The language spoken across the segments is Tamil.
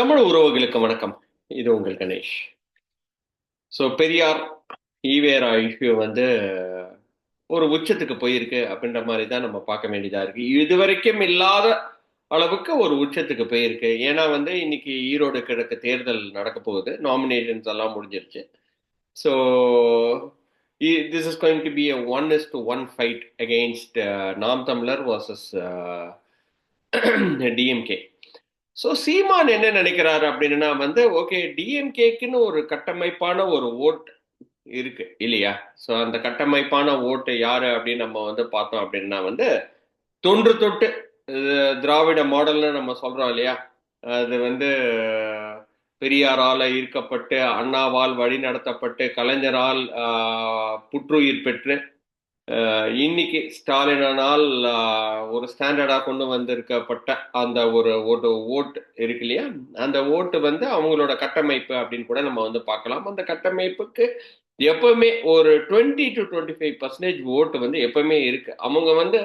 தமிழ் உறவுகளுக்கு வணக்கம். இது உங்கள் கணேஷ். ஸோ பெரியார் ஈவேரா இஷ்யூ வந்து ஒரு உச்சத்துக்கு போயிருக்கு அப்படின்ற மாதிரி தான் நம்ம பார்க்க வேண்டியதாக இருக்கு. இது வரைக்கும் இல்லாத அளவுக்கு ஒரு உச்சத்துக்கு போயிருக்கு. ஏன்னா வந்து இன்னைக்கு ஈரோடு கிழக்கு தேர்தல் நடக்க போகுது. நாமினேஷன்ஸ் எல்லாம் முடிஞ்சிருச்சு. So this is going to be a one is to one fight against Naam Tamilar versus DMK so சீமான் என்ன நினைக்கிறாரு அப்படின்னா வந்து ஓகே டிஎம்கேக்குன்னு ஒரு கட்டமைப்பான ஒரு ஓட் இருக்கு இல்லையா? ஸோ அந்த கட்டமைப்பான ஓட்டு யாரு அப்படின்னு நம்ம வந்து பார்த்தோம் அப்படின்னா வந்து தொன்று தொட்டு திராவிட மாடல்னு நம்ம சொல்றோம் இல்லையா? அது வந்து பெரியாரால் ஈர்க்கப்பட்டு அண்ணாவால் வழி நடத்தப்பட்டு கலைஞரால் புற்றுயிர் பெற்று இன்னைக்கு ஸ்டாலினால் ஒரு ஸ்டாண்டர்டா கொண்டு வந்திருக்கப்பட்ட அந்த ஒரு ஓட்டு ஓட்டு இருக்கு இல்லையா? அந்த ஓட்டு வந்து அவங்களோட கட்டமைப்பு அப்படின்னு கூட நம்ம வந்து பார்க்கலாம். அந்த கட்டமைப்புக்கு எப்பவுமே ஒரு twenty to twenty five percentage ஓட்டு வந்து எப்பவுமே இருக்கு. அவங்க வந்து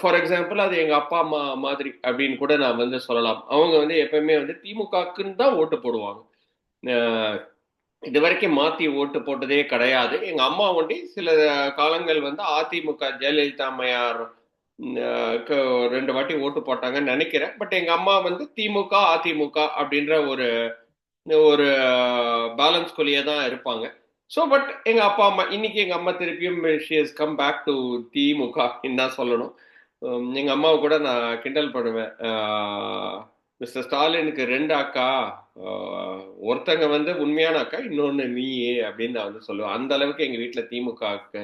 ஃபார் எக்ஸாம்பிள் அது எங்க அப்பா அம்மா மாதிரி அப்படின்னு கூட நான் வந்து சொல்லலாம். அவங்க வந்து எப்பவுமே வந்து திமுகக்குன்னு தான் ஓட்டு போடுவாங்க. இது வரைக்கும் மாத்தி ஓட்டு போட்டதே கிடையாது. எங்க அம்மா ஒண்டி சில காலங்கள் வந்து அதிமுக ஜெயலலிதா அம்மையார் ரெண்டு வாட்டி ஓட்டு போட்டாங்கன்னு நினைக்கிறேன். பட் எங்க அம்மா வந்து திமுக அதிமுக அப்படின்ற ஒரு ஒரு பேலன்ஸ் கொலியே தான் இருப்பாங்க. ஸோ பட் எங்க அப்பா அம்மா இன்னைக்கு எங்க அம்மா திருப்பியும் she come back to DMK தான் சொல்லணும். எங்க அம்மாவை கூட நான் கிண்டல் பண்ணுவேன். மிஸ்டர் ஸ்டாலினுக்கு ரெண்டு அக்கா ஒருத்தங்க வந்து உண்மையான அக்கா இன்னொன்று நீயே அப்படின்னு நான் வந்து சொல்லுவேன். அந்த அளவுக்கு எங்கள் வீட்டில் திமுகவுக்கு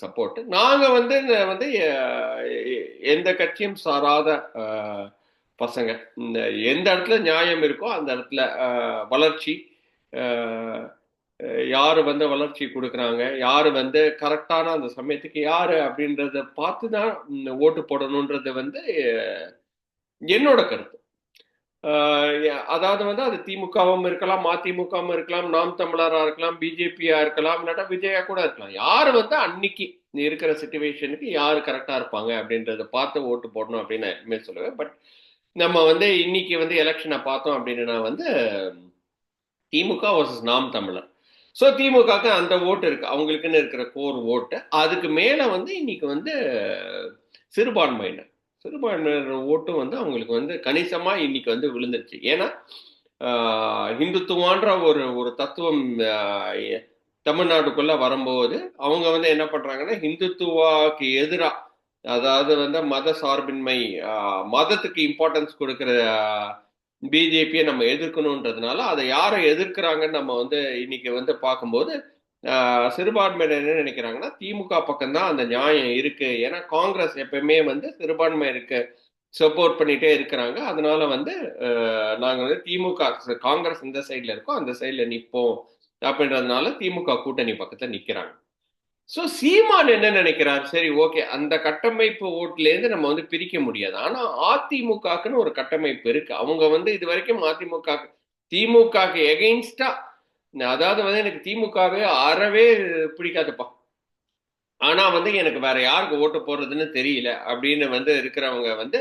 சப்போர்ட் நாங்கள் வந்து வந்து எந்த கட்சியும் சாராத பசங்க. இந்த எந்த இடத்துல நியாயம் இருக்கோ அந்த இடத்துல வளர்ச்சி யார் வந்து வளர்ச்சி கொடுக்குறாங்க யார் வந்து கரெக்டான அந்த சமயத்துக்கு யார் அப்படின்றத பார்த்து தான் ஓட்டு போடணுன்றது வந்து என்னோட கருத்து. அதாவது வந்து அது திமுகவும் இருக்கலாம் அதிமுகவும் இருக்கலாம் நாம் தமிழரா இருக்கலாம் பிஜேபியா இருக்கலாம் இல்லாட்டா விஜயா கூட இருக்கலாம். யார் வந்து அன்னைக்கு இருக்கிற சுச்சுவேஷனுக்கு யார் கரெக்டா இருப்பாங்க அப்படின்றத பார்த்து ஓட்டு போடணும் அப்படின்னு நான் எப்பவுமே சொல்லுவேன். பட் நம்ம வந்து இன்னைக்கு வந்து எலெக்ஷனை பார்த்தோம் அப்படின்னா வந்து திமுக வர்சஸ் நாம் தமிழர். ஸோ திமுகக்கு அந்த ஓட்டு இருக்கு. அவங்களுக்குன்னு இருக்கிற கோர் ஓட்டு அதுக்கு மேல வந்து இன்னைக்கு வந்து சிறுபான்மையினர். சிறுபான்மையினர் ஓட்டும் வந்து அவங்களுக்கு வந்து கணிசமா இன்னைக்கு வந்து விழுந்துருச்சு. ஏன்னா ஆஹ், இந்துத்துவான்ற ஒரு ஒரு தத்துவம் ஆஹ், தமிழ்நாட்டுக்குள்ள வரும்போது அவங்க வந்து என்ன பண்றாங்கன்னா இந்துத்துவாக்கு எதிராக அதாவது வந்து மத சார்பின்மை மதத்துக்கு இம்பார்ட்டன்ஸ் கொடுக்கிற பிஜேபியை நம்ம எதிர்க்கணுன்றதுனால அதை யாரை எதிர்க்கிறாங்கன்னு நம்ம வந்து இன்னைக்கு வந்து பார்க்கும்போது சிறுபான்மையினர் என்ன நினைக்கிறாங்கன்னா திமுக பக்கம்தான் அந்த நியாயம் இருக்கு. ஏன்னா காங்கிரஸ் எப்பயுமே வந்து சிறுபான்மையினருக்கு சப்போர்ட் பண்ணிட்டே இருக்கிறாங்க. அதனால வந்து நாங்கள் நாங்க வந்து திமுக காங்கிரஸ் இந்த சைட்ல இருக்கோம் அந்த சைட்ல நிப்போம் அப்படின்றதுனால திமுக கூட்டணி பக்கத்துல நிக்கிறாங்க. சோ சீமான் என்ன நினைக்கிறார்? சரி ஓகே அந்த கட்டமைப்பு ஓட்டுல இருந்து நம்ம வந்து பிரிக்க முடியாது. ஆனா அதிமுகக்குன்னு ஒரு கட்டமைப்பு இருக்கு. அவங்க வந்து இது வரைக்கும் அதிமுக திமுக எகெயின்ஸ்டா அதாவது வந்து எனக்கு திமுகவே அறவே பிடிக்காதுப்பா. ஆனா வந்து எனக்கு வேற யாருக்கு ஓட்டு போடுறதுன்னு தெரியல அப்படின்னு வந்து இருக்கிறவங்க வந்து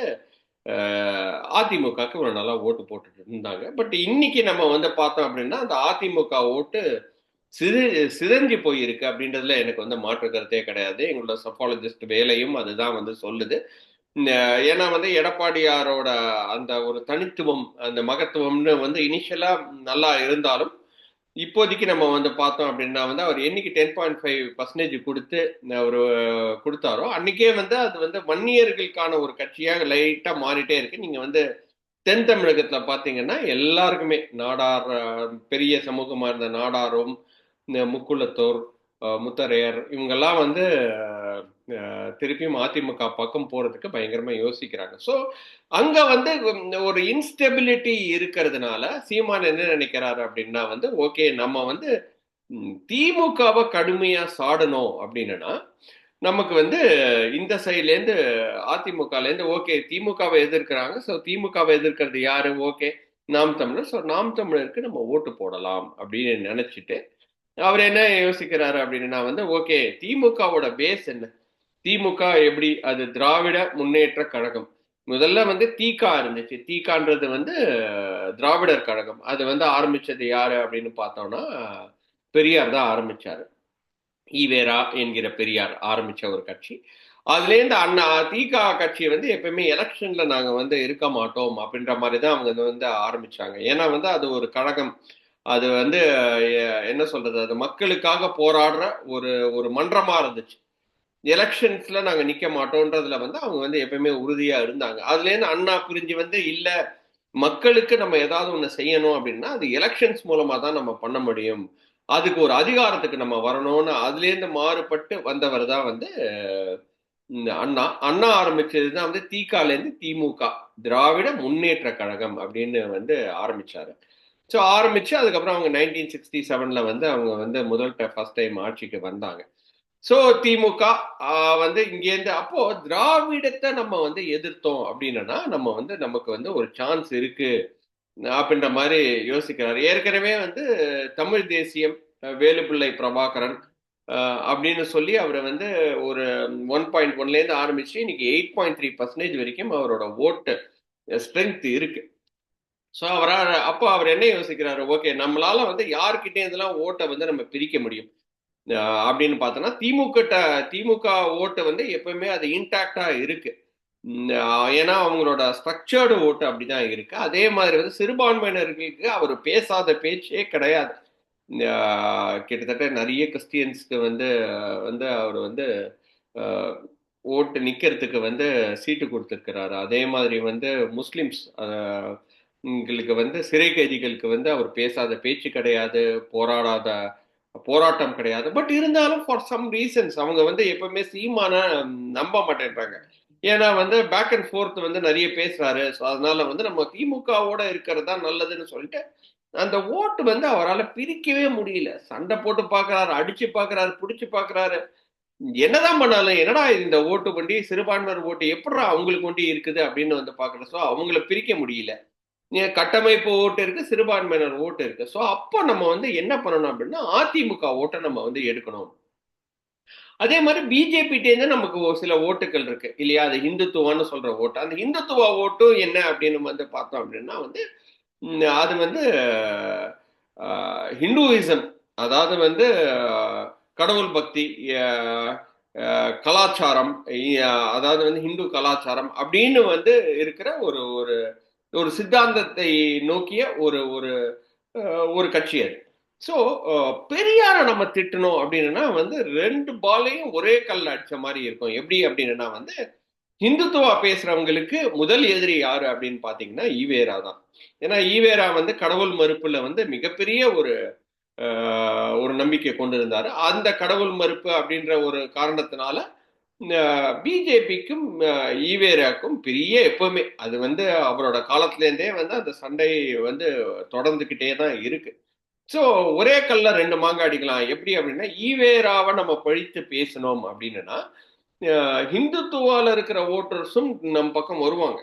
அதிமுகக்கு ஒரு நல்லா ஓட்டு போட்டுட்டு இருந்தாங்க. பட் இன்னைக்கு நம்ம வந்து பார்த்தோம் அப்படின்னா அந்த அதிமுக ஓட்டு சிறு சிதஞ்சு போயிருக்கு அப்படின்றதுல எனக்கு வந்து மாற்று கருத்தே கிடையாது. எங்களோட சஃபாலஜிஸ்ட் வேலையும் அதுதான் வந்து சொல்லுது. ஏன்னா வந்து எடப்பாடியாரோட அந்த ஒரு தனித்துவம் அந்த மகத்துவம்னு வந்து இனிஷியலா நல்லா இருந்தாலும் இப்போதைக்கு நம்ம வந்து பார்த்தோம் அப்படின்னா வந்து அவர் என்னைக்கு டென் பாயிண்ட் ஃபைவ் பர்சன்டேஜ் கொடுத்து அவர் கொடுத்தாரோ அன்னைக்கே வந்து அது வந்து வன்னியர்களுக்கான ஒரு கட்சியாக லைட்டாக மாறிட்டே இருக்கு. நீங்க வந்து தென் தமிழகத்துல பாத்தீங்கன்னா எல்லாருக்குமே நாடார் பெரிய சமூகமா இருந்த நாடாரும் இந்த முக்குளத்தோர் முத்தரையர் இவங்கெல்லாம் வந்து திருப்பியும் அதிமுக பக்கம் போறதுக்கு பயங்கரமா யோசிக்கிறாங்க. ஸோ அங்க வந்து ஒரு இன்ஸ்டெபிலிட்டி இருக்கிறதுனால சீமான் என்ன நினைக்கிறாரு அப்படின்னா வந்து ஓகே நம்ம வந்து திமுகவை கடுமையா சாடணும் அப்படின்னா நமக்கு வந்து இந்த சைட்லேருந்து அதிமுகலேருந்து ஓகே திமுகவை எதிர்க்கிறாங்க. ஸோ திமுகவை எதிர்க்கிறது யாரு? ஓகே நாம் தமிழர். ஸோ நாம் தமிழருக்கு நம்ம ஓட்டு போடலாம் அப்படின்னு நினைச்சிட்டு அவர் என்ன யோசிக்கிறாரு அப்படின்னா வந்து ஓகே திமுகவோட பேஸ் என்ன? திமுக எப்படி அது திராவிட முன்னேற்ற கழகம்? முதல்ல வந்து தீகா இருந்துச்சு. தீகான்றது வந்து திராவிடர் கழகம். அது வந்து ஆரம்பிச்சது யாரு அப்படின்னு பார்த்தோம்னா பெரியார் தான் ஆரம்பிச்சாரு. ஈவேரா என்கிற பெரியார் ஆரம்பிச்ச ஒரு கட்சி. அதுலேருந்து அண்ணா தீகா கட்சி வந்து எப்பயுமே எலெக்ஷன்ல நாங்க வந்து இருக்க மாட்டோம் அப்படின்ற மாதிரி தான் அவங்க வந்து ஆரம்பிச்சாங்க. ஏன்னா வந்து அது ஒரு கழகம். அது வந்து என்ன சொல்றது? அது மக்களுக்காக போராடுற ஒரு ஒரு மன்றமா இருந்துச்சு. எலெக்ஷன்ஸ்ல நாங்க நிக்க மாட்டோம்ன்றதுல வந்து அவங்க வந்து எப்பயுமே உறுதியா இருந்தாங்க. அதுல இருந்து அண்ணா பிரிஞ்சு வந்து இல்ல மக்களுக்கு நம்ம ஏதாவது ஒண்ணு செய்யணும் அப்படின்னா அது எலெக்ஷன்ஸ் மூலமா தான் நம்ம பண்ண முடியும். அதுக்கு ஒரு அதிகாரத்துக்கு நம்ம வரணும்னு அதுல இருந்து மாறுபட்டு வந்தவர் தான் வந்து அண்ணா. அண்ணா ஆரம்பிச்சது தான் வந்து திகால இருந்து திமுக திராவிட முன்னேற்ற கழகம் அப்படின்னு வந்து ஆரம்பிச்சாரு. ஸோ ஆரம்பிச்சு அதுக்கப்புறம் அவங்க நைன்டீன் சிக்ஸ்டி செவன்ல வந்து அவங்க வந்து முதல் ஃபர்ஸ்ட் டைம் ஆட்சிக்கு வந்தாங்க. ஸோ திமுக வந்து இங்கேருந்து அப்போ திராவிடத்தை நம்ம வந்து எதிர்த்தோம் அப்படின்னா நம்ம வந்து நமக்கு வந்து ஒரு சான்ஸ் இருக்கு. அப்படின்ற மாதிரி யோசிக்கிறார். ஏற்கனவே வந்து தமிழ் தேசியம் வேலுப்பிள்ளை பிரபாகரன் அப்படின்னு சொல்லி அவரை வந்து ஒரு ஒன் பாயிண்ட் ஒன்லேருந்து ஆரம்பிச்சு இன்னைக்கு எயிட் பாயிண்ட் த்ரீ பர்சன்டேஜ் வரைக்கும் அவரோட ஓட்டு ஸ்ட்ரென்த் இருக்கு. ஸோ அவரா அப்போ அவர் என்ன யோசிக்கிறாரு? ஓகே நம்மளால வந்து யாருக்கிட்டே இதெல்லாம் ஓட்டை வந்து நம்ம பிரிக்க முடியும். அப்படின்னு பார்த்தோன்னா திமுக திமுக ஓட்டு வந்து எப்பவுமே அது இன்டாக்டா இருக்கு. ஏன்னா அவங்களோட ஸ்ட்ரக்சர்டு ஓட்டு அப்படிதான் இருக்கு. அதே மாதிரி வந்து சிறுபான்மையினர்களுக்கு அவர் பேசாத பேச்சே கிடையாது. கிட்டத்தட்ட நிறைய கிறிஸ்டியன்ஸ்க்கு வந்து வந்து அவர் வந்து ஓட்டு நிக்கிறதுக்கு வந்து சீட்டு கொடுத்துருக்கிறாரு. அதே மாதிரி வந்து முஸ்லிம்ஸ் உங்களுக்கு வந்து சிறை கைதிகளுக்கு வந்து அவர் பேசாத பேச்சு கிடையாது. போராடாத போராட்டம் கிடையாது. பட் இருந்தாலும் ஃபார் சம் ரீசன்ஸ் அவங்க வந்து எப்பவுமே சீமான நம்ப மாட்டேன்றாங்க. ஏன்னா வந்து பேக் அண்ட் ஃபோர்த் வந்து நிறைய பேசுறாரு. ஸோ அதனால வந்து நம்ம திமுகவோட இருக்கிறது தான் நல்லதுன்னு சொல்லிட்டு அந்த ஓட்டு வந்து அவரால் பிரிக்கவே முடியல. சண்டை போட்டு பார்க்குறாரு அடிச்சு பார்க்குறாரு பிடிச்சி பார்க்குறாரு என்னதான் பண்ணாலும் என்னடா இந்த ஓட்டு வண்டி சிறுபான்மையர் ஓட்டு எப்படா அவங்களுக்கு வண்டி இருக்குது அப்படின்னு வந்து பார்க்குறேன் ஸோ அவங்கள பிரிக்க முடியல. கட்டமைப்பு ஓட்டு இருக்கு சிறுபான்மையினர் ஓட்டு இருக்கு. ஸோ அப்போ நம்ம வந்து என்ன பண்ணணும் அப்படின்னா அதிமுக ஓட்டை நம்ம வந்து எடுக்கணும். அதே மாதிரி பிஜேபிட்டேருந்து நமக்கு சில ஓட்டுகள் இருக்கு. இல்லையா? அது இந்துத்துவான்னு சொல்ற ஓட்டு. அந்த இந்துத்துவ ஓட்டும் என்ன அப்படின்னு வந்து பார்த்தோம் அப்படின்னா வந்து அது வந்து ஹிந்துவிசம். அதாவது வந்து கடவுள் பக்தி கலாச்சாரம் அதாவது வந்து ஹிந்து கலாச்சாரம் அப்படின்னு வந்து இருக்கிற ஒரு ஒரு ஒரு சித்தாந்தத்தை நோக்கிய ஒரு ஒரு ஒரு கட்சி அது. ஸோ பெரியாரை நம்ம திட்டணும் அப்படின்னா வந்து ரெண்டு பாலையும் ஒரே கல்ல அடிச்ச மாதிரி இருக்கும். எப்படி அப்படின்னா வந்து இந்துத்துவா பேசுறவங்களுக்கு முதல் எதிரி யாரு அப்படின்னு பாத்தீங்கன்னா ஈவேரா தான். ஏன்னா ஈவேரா வந்து கடவுள் மறுப்புல வந்து மிகப்பெரிய ஒரு ஒரு நம்பிக்கை கொண்டிருந்தாரு. அந்த கடவுள் மறுப்பு அப்படின்ற ஒரு காரணத்தினால பிஜேபிக்கும் ஈவேராக்கும் பெரிய எப்பவுமே. அது வந்து அவரோட காலத்திலேருந்தே வந்து அந்த சண்டை வந்து தொடர்ந்துக்கிட்டே தான் இருக்கு. ஸோ ஒரே கல்ல ரெண்டு மாங்காய் அடிக்கலாம் எப்படி அப்படின்னா ஈவேராவை நம்ம பழித்து பேசணும் அப்படின்னா ஹிந்துத்துவால இருக்கிற ஓட்டர்ஸும் நம் பக்கம் வருவாங்க.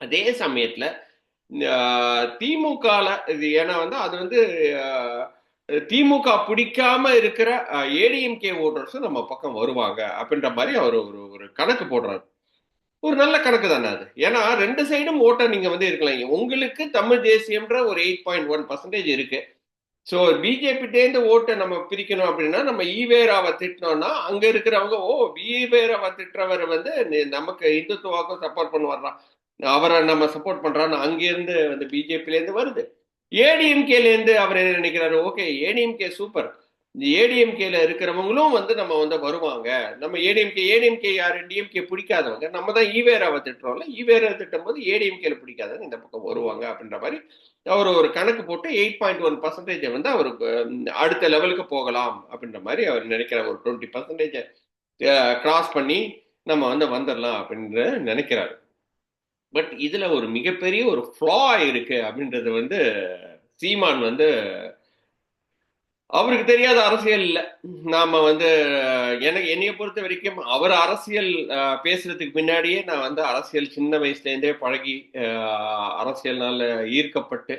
அதே சமயத்தில் திமுகல இது ஏன்னா வந்து அது வந்து திமுக பிடிக்காம இருக்கிற ஏடிஎம்கே ஓட்டர்ஸும் நம்ம பக்கம் வருவாங்க அப்படின்ற மாதிரி அவர் ஒரு ஒரு கணக்கு போடுறாரு. ஒரு நல்ல கணக்கு தானே அது. ஏன்னா ரெண்டு சைடும் ஓட்டை நீங்க வந்து இருக்கலாம். உங்களுக்கு தமிழ் தேசியம்ன்ற ஒரு எயிட் பாயிண்ட் ஒன் பர்சன்டேஜ் இருக்கு. ஸோ பிஜேபிட்டேந்து ஓட்டை நம்ம பிரிக்கணும் அப்படின்னா நம்ம ஈவேராவை திட்டினோம்னா அங்க இருக்கிறவங்க ஓ ஈவேராவை திட்டுறவர் வந்து நமக்கு இந்துத்துவாக்கும் சப்போர்ட் பண்ணுவார்றான் அவரை நம்ம சப்போர்ட் பண்றான்னு அங்கிருந்து வந்து பிஜேபிலேருந்து வருது. ஏடிஎம்கேலேருந்து அவர் என்ன நினைக்கிறாரு? Okay ADMK super. இந்த ஏடிஎம்கேல இருக்கிறவங்களும் வந்து நம்ம வந்து வருவாங்க. நம்ம ஏடிஎம்கே ஏடிஎம்கே யாரு? டிஎம்கே பிடிக்காதவங்க. நம்ம தான் ஈவேராவை திட்டுறோம்ல. ஈவேரா திட்டும் போது ஏடிஎம்கேல பிடிக்காதவங்க இந்த பக்கம் வருவாங்க அப்படின்ற மாதிரி அவர் ஒரு கணக்கு போட்டு எயிட் பாயிண்ட் ஒன் பர்சன்டேஜை வந்து அவருக்கு அடுத்த லெவலுக்கு போகலாம் அப்படின்ற மாதிரி அவர் நினைக்கிறார் ஒரு டுவெண்ட்டி பர்சன்டேஜை கிராஸ் பண்ணி நம்ம வந்து வந்துடலாம் அப்படின்ற நினைக்கிறாரு. பட் இதுல ஒரு மிகப்பெரிய ஒரு ஃப்ளா இருக்கு அப்படின்றது வந்து சீமான் வந்து அவருக்கு தெரியாத அரசியல் இல்லை. நாம வந்து எனக்கு என்னைய பொறுத்த வரைக்கும் அவர் அரசியல் பேசுறதுக்கு பின்னாடியே நான் வந்து அரசியல் சின்ன வயசுல இருந்தே பழகி அரசியல்னால ஈர்க்கப்பட்டு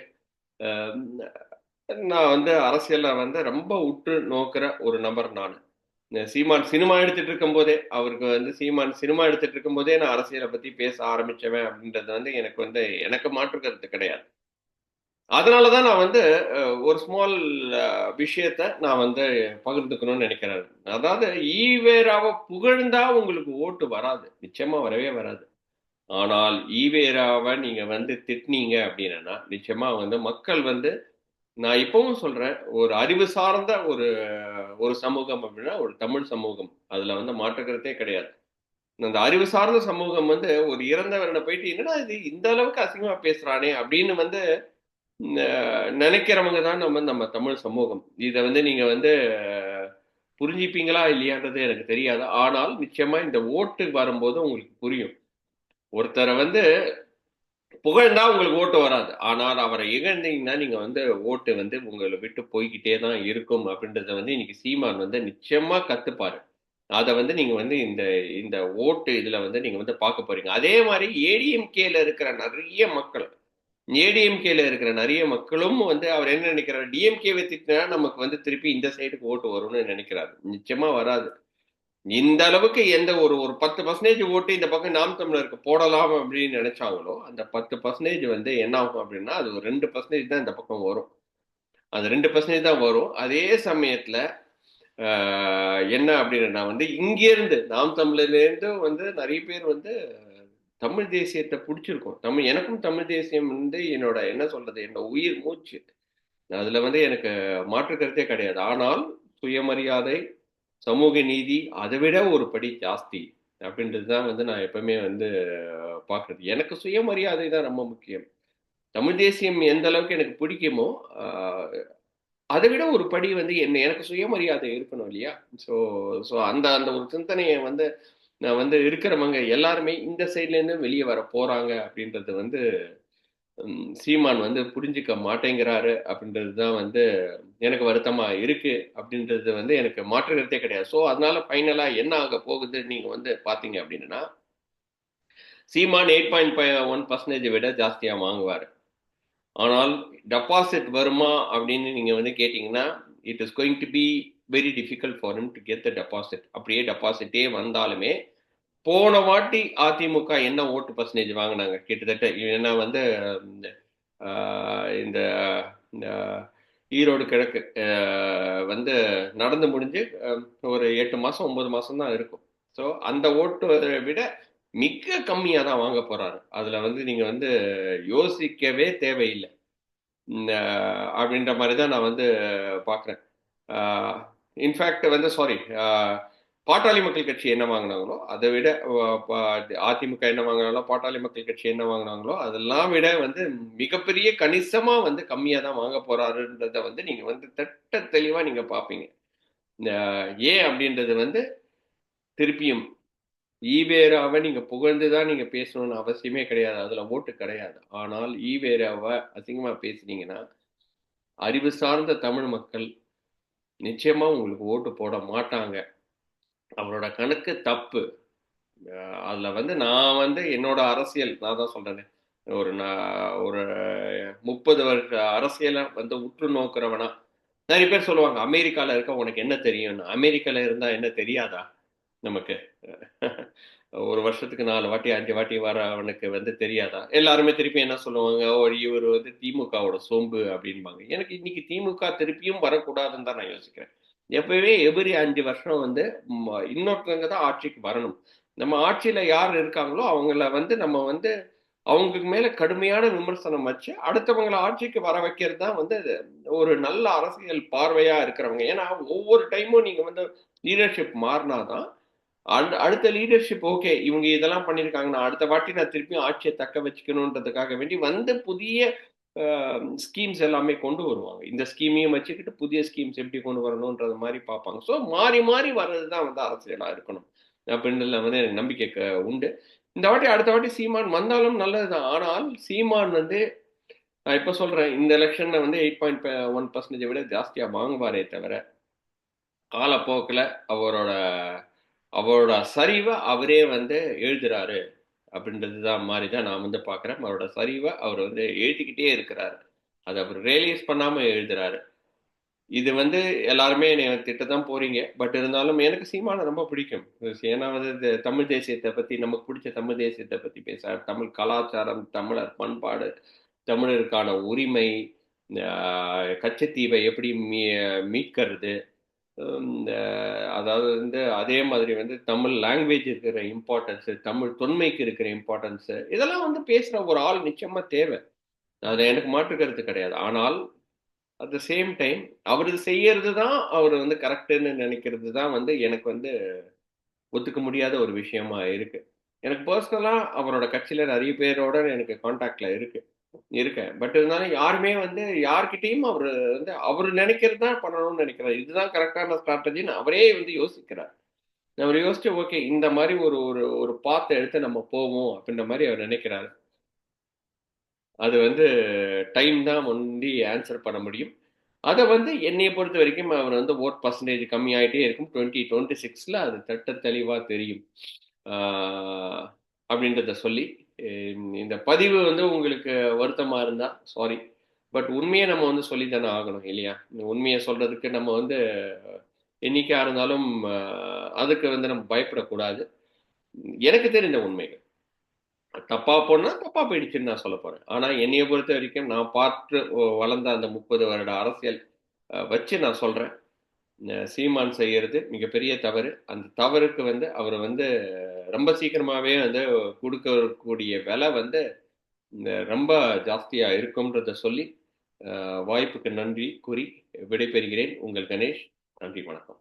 நான் வந்து அரசியலை வந்து ரொம்ப உற்று நோக்கிற ஒரு நபர் நான். சீமான் சினிமா எடுத்துட்டு இருக்கும் போதே அவருக்கு வந்து சீமான் சினிமா எடுத்துட்டு இருக்கும் போதே நான் அரசியலை பத்தி பேச ஆரம்பிச்சவன் அப்படின்றது வந்து எனக்கு வந்து எனக்கு மாற்று கருத்து கிடையாது. அதனாலதான் நான் வந்து ஒரு ஸ்மால் விஷயத்த நான் வந்து பகிர்ந்துக்கணும்னு நினைக்கிறேன். அதாவது ஈவேராவை புகழ்ந்தா உங்களுக்கு ஓட்டு வராது. நிச்சயமா வரவே வராது. ஆனால் ஈவேராவை நீங்க வந்து திட்டினீங்க அப்படின்னா நிச்சயமா வந்து மக்கள் வந்து நான் இப்பவும் சொல்றேன் ஒரு அறிவு சார்ந்த ஒரு ஒரு சமூகம் அப்படின்னா ஒரு தமிழ் சமூகம். அதுல வந்து மாற்றுக்கிறதே கிடையாது. அந்த அறிவு சார்ந்த சமூகம் வந்து ஒரு இறந்தவரனை போயிட்டு என்னடா இது? இந்த அளவுக்கு அசிங்கமா பேசுறானே? அப்படின்னு வந்து நினைக்கிறவங்க தான் நம்ம நம்ம தமிழ் சமூகம். இதை வந்து நீங்க வந்து புரிஞ்சுப்பீங்களா இல்லையான்றது எனக்கு தெரியாது. ஆனால் நிச்சயமா இந்த ஓட்டு வரும்போது உங்களுக்கு புரியும். ஒருத்தரை வந்து புகழ்ந்தா உங்களுக்கு ஓட்டு வராது. ஆனால் அவரை இகழ்ந்தீங்கன்னா நீங்க வந்து ஓட்டு வந்து உங்களை விட்டு போய்கிட்டே தான் இருக்கும் அப்படின்றத வந்து இன்னைக்கு சீமான் வந்து நிச்சயமா கத்துப்பாரு. அதை வந்து நீங்க வந்து இந்த இந்த ஓட்டு இதுல வந்து நீங்க வந்து பார்க்க போறீங்க. அதே மாதிரி ஏடிஎம்கேல இருக்கிற நிறைய மக்கள் ஏடிஎம்கேல இருக்கிற நிறைய மக்களும் வந்து அவர் என்ன நினைக்கிறாரு? டிஎம்கே திட்டினா நமக்கு வந்து திருப்பி இந்த சைடுக்கு ஓட்டு வரும்னு நினைக்கிறாரு. நிச்சயமா வராது. இந்த அளவுக்கு எந்த ஒரு ஒரு பத்து பர்சன்டேஜ் ஓட்டு இந்த பக்கம் நாம் தமிழருக்கு போடலாம் அப்படின்னு நினைச்சாங்களோ அந்த பத்து பர்சன்டேஜ் வந்து என்ன ஆகும் அப்படின்னா அது ஒரு ரெண்டு பர்சன்டேஜ் தான் இந்த பக்கம் வரும். அது ரெண்டு பர்சன்டேஜ் தான் வரும். அதே சமயத்துல என்ன அப்படின்னா வந்து இங்கேருந்து நாம் தமிழர்லேருந்து வந்து நிறைய பேர் வந்து தமிழ் தேசியத்தை பிடிச்சிருக்கும். தமிழ் எனக்கும் தமிழ் தேசியம் வந்து என்னோட என்ன சொல்றது என்னோட உயிர் மூச்சு. அதுல வந்து எனக்கு மாற்று கருத்தே கிடையாது. ஆனால் சுயமரியாதை சமூக நீதி அதை விட ஒரு படி ஜாஸ்தி அப்படின்றது தான் வந்து நான் எப்பவுமே வந்து பார்க்குறது. எனக்கு சுயமரியாதை தான் ரொம்ப முக்கியம். தமிழ் தேசியம் எந்த அளவுக்கு எனக்கு பிடிக்குமோ அதை விட ஒரு படி வந்து என்ன எனக்கு சுயமரியாதை இருக்கணும் இல்லையா? ஸோ ஸோ அந்த அந்த ஒரு சிந்தனையை வந்து நான் வந்து இருக்கிறவங்க எல்லாருமே இந்த சைட்லேருந்து வெளியே வர போகிறாங்க அப்படின்றது வந்து சீமான் வந்து புரிஞ்சுக்க மாட்டேங்கிறாரு அப்படின்றது தான் வந்து எனக்கு வருத்தமா இருக்கு அப்படின்றது வந்து எனக்கு மாற்றுகிறதே கிடையாது. ஸோ அதனால ஃபைனலாக என்ன ஆக போகுது நீங்க வந்து பாத்தீங்க அப்படின்னா Seeman eight point one percentage விட ஜாஸ்தியாக வாங்குவார். ஆனால் டெபாசிட் வருமா அப்படின்னு நீங்க வந்து கேட்டீங்கன்னா it is going to be very difficult for him to get the deposit அப்படியே டெபாசிட்டே வந்தாலுமே போன வாட்டி அதிமுக என்ன ஓட்டு பர்சன்டேஜ் வாங்கினாங்க? கிட்டத்தட்ட ஏன்னா வந்து இந்த ஈரோடு கிழக்கு வந்து நடந்து முடிஞ்சு ஒரு எட்டு மாதம் ஒன்பது மாதம் தான் இருக்கும். ஸோ அந்த ஓட்டு விட மிக கம்மியாக தான் வாங்க போகிறாரு அதில் வந்து நீங்கள் வந்து யோசிக்கவே தேவையில்லை. அப்படின்ற மாதிரி தான் நான் வந்து பார்க்குறேன். இன்ஃபேக்ட் வந்து சாரி பாட்டாளி மக்கள் கட்சி என்ன வாங்கினாங்களோ அதை விட அதிமுக என்ன வாங்கினாங்களோ பாட்டாளி மக்கள் கட்சி என்ன வாங்கினாங்களோ அதெல்லாம் விட வந்து மிகப்பெரிய கணிசமா வந்து கம்மியா தான் வாங்க போறாருன்றத வந்து நீங்க வந்து தட்ட தெளிவா நீங்க பாப்பீங்க ஏன் அப்படின்றது வந்து திருப்பியும் ஈவேராவை நீங்க புகழ்ந்துதான் நீங்க பேசணும்னு அவசியமே கிடையாது. அதுல ஓட்டு கிடையாது. ஆனால் ஈவேராவை அசிங்கமா பேசுனீங்கன்னா அறிவு சார்ந்த தமிழ் மக்கள் நிச்சயமா உங்களுக்கு ஓட்டு போட மாட்டாங்க. அவரோட கணக்கு தப்பு. அதில் வந்து நான் வந்து என்னோட அரசியல் நான் தான் சொல்றேனே ஒரு நான் ஒரு முப்பது வருஷ அரசியலை வந்து உற்று நோக்குறவனா. நிறைய பேர் சொல்லுவாங்க அமெரிக்காவில் இருக்க உனக்கு என்ன தெரியும்னு. அமெரிக்காவில் இருந்தால் என்ன தெரியாதா நமக்கு? ஒரு வருஷத்துக்கு நாலு வாட்டி அஞ்சு வாட்டி வர அவனுக்கு வந்து தெரியாதா? எல்லாருமே திருப்பி என்ன சொல்லுவாங்க இவர் வந்து திமுகவோட சோம்பு அப்படின்பாங்க எனக்கு இன்னைக்கு திமுக திருப்பியும் வரக்கூடாதுன்னு தான் நான் யோசிக்கிறேன். எப்பயுமே எவ்ரி அஞ்சு வருஷம் வந்து இன்னொருத்தவங்க தான் ஆட்சிக்கு வரணும். நம்ம ஆட்சியில யார் இருக்காங்களோ அவங்கள வந்து நம்ம வந்து அவங்களுக்கு மேல கடுமையான விமர்சனம் வச்சு அடுத்தவங்களை ஆட்சிக்கு வர வைக்கிறது தான் வந்து ஒரு நல்ல அரசியல் பார்வையா இருக்கிறவங்க. ஏன்னா ஒவ்வொரு டைமும் நீங்க வந்து லீடர்ஷிப் மாறினாதான் அடுத்த லீடர்ஷிப் ஓகே இவங்க இதெல்லாம் பண்ணியிருக்காங்கன்னா அடுத்த வாட்டி நான் திருப்பியும் ஆட்சியை தக்க வச்சுக்கணுன்றதுக்காக வேண்டி வந்து புதிய ஸ்கீம்ஸ் எல்லாமே கொண்டு வருவாங்க. இந்த ஸ்கீமையும் வச்சுக்கிட்டு புதிய ஸ்கீம்ஸ் எப்படி கொண்டு வரணுன்றது மாதிரி பார்ப்பாங்க. ஸோ மாறி மாறி வர்றது தான் வந்து அரசியலாக இருக்கணும். அப்படின்றதுல வந்து எனக்கு நம்பிக்கை உண்டு. இந்த வாட்டி அடுத்த வாட்டி சீமான் வந்தாலும் நல்லது தான் ஆனால் சீமான் வந்து நான் இப்போ சொல்கிறேன் இந்த எலெக்ஷனில் வந்து எயிட் பாயிண்ட் ஒன் பர்சன்டேஜை விட ஜாஸ்தியாக வாங்குவாரே தவிர காலப்போக்கில் அவரோட அவரோட சரிவை அவரே வந்து எழுதுறாரு. அப்படின்றது தான் மாதிரி தான் நான் வந்து பார்க்குறேன். அவரோட சரிவை அவர் வந்து எழுதிக்கிட்டே இருக்கிறாரு. அதை அவர் ரியலைஸ் பண்ணாமல் எழுதுறாரு. இது வந்து எல்லாருமே என்னை திட்ட தான் போறீங்க. பட் இருந்தாலும் எனக்கு சீமானை ரொம்ப பிடிக்கும். ஏன்னா வந்து இந்த தமிழ் தேசியத்தை பத்தி நமக்கு பிடிச்ச தமிழ் தேசியத்தை பத்தி பேச தமிழ் கலாச்சாரம் தமிழர் பண்பாடு தமிழருக்கான உரிமை கச்சத்தீவை எப்படி மீ மீட்கிறது அதாவது வந்து அதே மாதிரி வந்து தமிழ் லாங்குவேஜ் இருக்கிற இம்பார்ட்டன்ஸு தமிழ் தொன்மைக்கு இருக்கிற இம்பார்ட்டன்ஸு இதெல்லாம் வந்து பேசுகிற ஒரு ஆள் நிச்சயமாக தேவை. அது எனக்கு மாற்று கருத்து கிடையாது. ஆனால் அட் த சேம் டைம் அவர் செய்யறது தான் அவர் வந்து கரெக்டுன்னு நினைக்கிறது தான் வந்து எனக்கு வந்து ஒத்துக்க முடியாத ஒரு விஷயமா இருக்கு. எனக்கு பர்சனலாக அவரோட கட்சியில் நிறைய பேரோட எனக்கு கான்டாக்டில் இருக்குது இருக்கேன். பட் இருந்தாலும் யாருமே வந்து யார்கிட்டையும் அவர் வந்து அவர் நினைக்கிறது தான் பண்ணணும்னு நினைக்கிறார். இதுதான் கரெக்டான ஸ்ட்ராட்டஜின்னு அவரே வந்து யோசிக்கிறார். அவர் யோசிச்சு ஓகே இந்த மாதிரி ஒரு ஒரு ஒரு பாத்தை எடுத்து நம்ம போவோம் அப்படின்ற மாதிரி அவர் நினைக்கிறாரு. அது வந்து டைம் தான் முந்தி ஆன்சர் பண்ண முடியும். அதை வந்து என்னையை பொறுத்த வரைக்கும் அவர் வந்து ஓட் பர்சன்டேஜ் கம்மி ஆகிட்டே இருக்கும். டுவெண்ட்டி டுவெண்ட்டி சிக்ஸில் அது தட்ட தெளிவாக தெரியும். அப்படின்றத சொல்லி இந்த பதிவு வந்து உங்களுக்கு வருத்தமாக இருந்தால் சாரி பட் உண்மையை நம்ம வந்து சொல்லித்தானே ஆகணும் இல்லையா? உண்மையை சொல்கிறதுக்கு நம்ம வந்து என்னைக்கா இருந்தாலும் அதுக்கு வந்து நம்ம பயப்படக்கூடாது. எனக்கு தெரிந்த உண்மைகள். தப்பா போனா தப்பா போயிடுச்சுன்னு நான் சொல்ல போறேன். ஆனா என்னைய பொறுத்த வரைக்கும் நான் பார்த்து வளர்ந்த அந்த முப்பது வருட அரசியல் வச்சு நான் சொல்றேன். சீமான் செய்யறது மிகப்பெரிய தவறு. அந்த தவறுக்கு வந்து அவர் வந்து ரொம்ப சீக்கிரமாகவே வந்து கொடுக்கக்கூடிய விலை வந்து ரொம்ப ஜாஸ்தியாக இருக்கும்ன்றத சொல்லி வாய்ப்புக்கு நன்றி கூறி விடைபெறுகிறேன். உங்கள் கணேஷ் நன்றி வணக்கம்.